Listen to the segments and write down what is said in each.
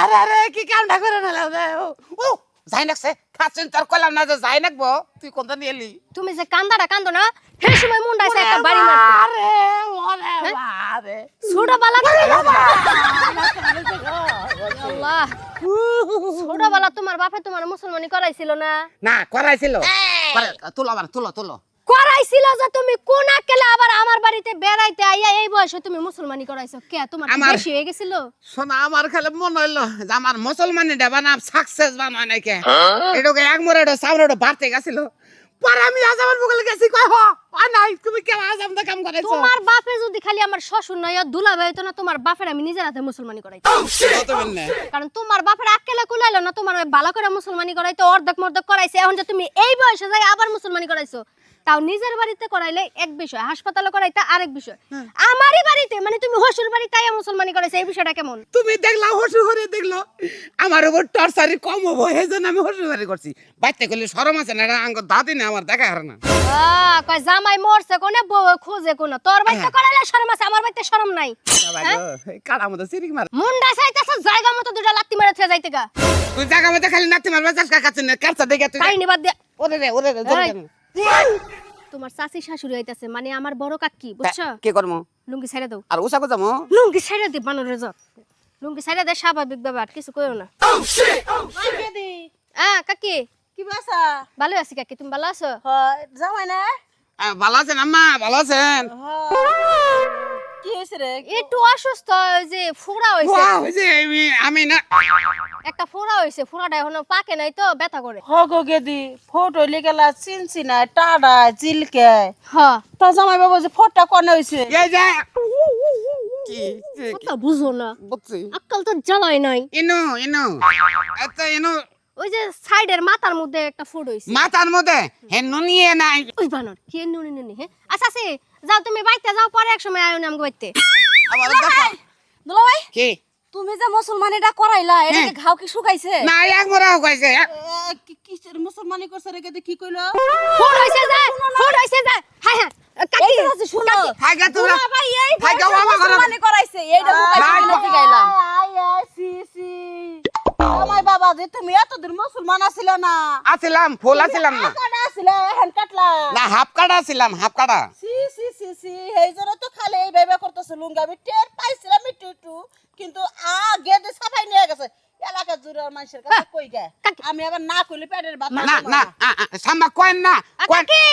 আরে আরে কি কামটা করে না ও যাই নাকছে খাচ্ছেন তোর কইলাম না যে যাই নাকবো তুই কোনটা নিয়ে এলি? তুমি যে কান্দাটা কান্দো না সেই সময় মুন্ডাইছে একটা বাড়ি মারতে। আরে ওরে বারে ছোটবেলা আল্লাহ ছোটবেলা তোমার বাপে তোমার মুসলমানি করাইছিল না? না করাইছিল। তুলো আমার তুলো তুলো। করাইছিল যে তুমি কোন আকেলে আবার আমার বাড়িতে বেড়াইতে আইয়া এই বয়সে তুমি মুসলমানি করাইছো? কে তোমার কি আমার- বেশি হয়ে গেছিল? শোনা আমার খালি মনে হইল যে আমার মুসলমানি বানা সাকসেস বানায় নাকি। এটাকে এক মোড়ে এটা সামনে এটা বাড়তে গেছিল। পরে আমি আজামের বগলে গেছি কই হ আ নাই তুমি কেন আজাম দা কাম করাইছো? তোমার বাপে যদি খালি আমার শ্বশুর নয় দুলা ভাই তো না তোমার বাপের আমি নিজের হাতে মুসলমানি কত বলনে কারণ তোমার বাপের আক্কেলে কুলাইলো না তোমার ওই ভালো করে মুসলমানি করাইতো অর্ধেক মর্ধেক করাইছে এখন যে তুমি এই বয়সে যাই আবার মুসলমানি করাইছো তাও নিজের বাড়িতে করাইলে এক বিষয় হাসপাতালে করাইতে আরেক বিষয়। আমারই বাড়িতে মানে তুমি হসুর বাড়িতে আইয়া মুসলমানি করাইছো এই বিষয়টা কেমন? তুমি দেখলা হসু করে দেখল আমার উপর টর্চারি কম হব এই জন্য আমি হসু করে করছি। বাইতে করলে সরম আছে না এটা আঙ্গ দাদি না আমার দেখা হারে না। কয় জামাই মরছে কোনে বউ খোঁজে কোনে। তোর বাড়িতে করাইলে শরম আছে আমার বাড়িতে শরম নাই। কাড়া মতো সিরিক মার। মুন্ডা চাইতেছে জায়গা মতো দুটা লাত্তি মেরে থুয়ে যাইতে গা। তুই জায়গা মতো খালি নাতি মারবা চাষকা কাছে না কারচা দেখে তুই কাহিনী বাদ দিয়ে ওরে রে ওরে রে? তোমার চাচি শাশুড়ি হইতাছে মানে আমার বড় কাকি বুঝছ? কি করব লুঙ্গি ছাইড়া দাও। আর উষা যাব লুঙ্গি ছাইড়া দে বানরের জাত লুঙ্গি ছাইড়া দে স্বাভাবিক ব্যাপার কিছু কইও না। দিদি আ কাকি? কি বাসা ভালো আছি কাকি তুমি ভালো আছো? হয় জামাই না ভালো আছেন আম্মা? ভালো আছেন? কি হয়েছে রে? একটু অসুস্থ যে ফোড়া হইছে। আমি না একটা ফোড়া হইছে ফোড়াটা এখনও পাকে নাই তো ব্যথা করে। হগো গেদি ফটো লেগেলা চিনছি না টাডা চিলকে হ্যাঁ তা জামাই বাবু যে ফটটা কনে হয়েছে এই যে! কি কথা বুঝো না। বুঝছি। আক্কাল তো জ্বালাই নাই। ইনু ইনু। এত ইনু। ওই যে সাইডের মাথার মধ্যে একটা ফুড হইছে। মাথার মধ্যে? হে নুনিয়ে নাই। ওই বানর কি নুনি নুনি হ্যাঁ আচ্ছা আচ্ছা যাও তুমি বাইতে যাও পরে এক সময় আয়ো আমাকে বাইতে। আবার দেখো। দুলা ভাই কি? তুমি যে মুসলমানিটা করাইলা এটা কি ঘাও কি শুকাইছে? না এক মরা কইছে কিসের মুসলমানি করছে রে কি কইলো? ফুড হইছে যা ফুড হইছে যা হ্যাঁ হ্যাঁ কাকি আছে শুনো। হাইগা তোমরা। ভাই এই হাইগা বয়সে বাবা ঘরে করাইছে এইটা শুকাইছে নাকি গাইলাম সি সি। জামাই বাবা যে তুমি এতদিন মুসলমান আছিলে না। আছিলাম ফুল আছিলাম না। কাটা আছিলে কাটলা। না হাফ কাটা ছিলাম হাফ কাটা। সি সি সি সি এই জন্য তো খালি এই ভেবে করতেছে লুঙ্গা আমি টের পাইছিলাম একটু একটু। কিন্তু আগে যে সাফাই নিয়ে গেছে এলাকা জুড়ে আর মানুষের কাছে কই গে আমি আবার না কইলে পেটের না না না। কয়েন কাকি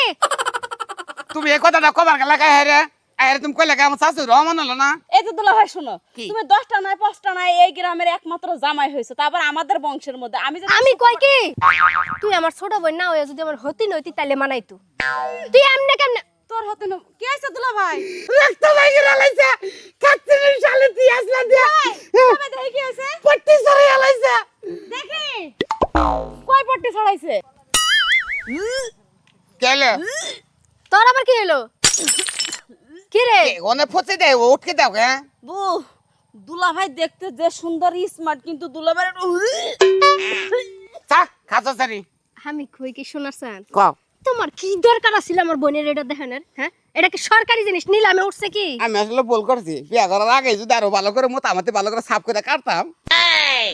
তুমি এই কথাটা কবার গেলা হেরে? আরে তুমি কইলে আমার শাশু রহমান হলো না। এই তো দুলা ভাই শোনো কি? তুমি নাই নাই এই গ্রামের একমাত্র জামাই হয়েছে। তারপর আমাদের বংশের মধ্যে আমি যে আমি কই কি? তুই আমার ছোট বোন না হয়ে যদি আমার হতি নইতি তাইলে মানাই তু। তুই এমনে কেমনে তোর হতে না- কি আছে দুলা ভাই? রক্ত বাইরে লাইছে কাটতে শালে তুই আসলা দিয়া। তবে দেখি কি আছে পট্টি ছড়াইছে কেলে? তোর আবার কি হলো কি রে ওনে ফচে দে উঠকে দাও কে বু দুলা ভাই দেখতে যে সুন্দর স্মার্ট কিন্তু দুলা ভাই চা খাসা সারি আমি কই কি শোনার তোমার কি দরকার আছিল আমার বোনের এটা দেখানোর হ্যাঁ? এটা কি সরকারি জিনিস? নিলামে উঠছে কি? আমি আসলে ভুল করছি। বিয়া করার আগে যদি আরও ভালো করে মোটামুটি ভালো করে সাফ করে কাটতাম।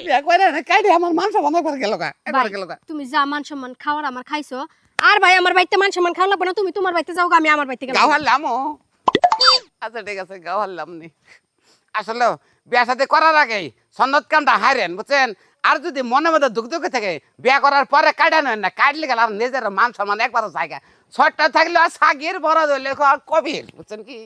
বিয়া করে না কাইডে আমার মাংস বন্ধ করে গেল একবার গেল তুমি যা মান সম্মান খাওয়ার আমার খাইছো। আর ভাই আমার বাড়িতে মান সম্মান খাওয়া লাগবে না তুমি তোমার বাড়িতে যাও আমি আমার বাড়িতে গাও গেলাম হারলাম আচ্ছা ঠিক আছে গাও হারলাম নি। আসলে বিয়া সাথে করার আগে সন্ন্যত কামটা হারেন বুঝছেন? আর যদি মনে মধ্যে দুঃখ থাকে, বিয়ে করার পরে কাটা নেন না কাটলে গেল আর নিজের মান সম্মান একবার জায়গা ছটটা থাকলে আর সাগির বড় ধরলে কবির, বুঝছেন কি?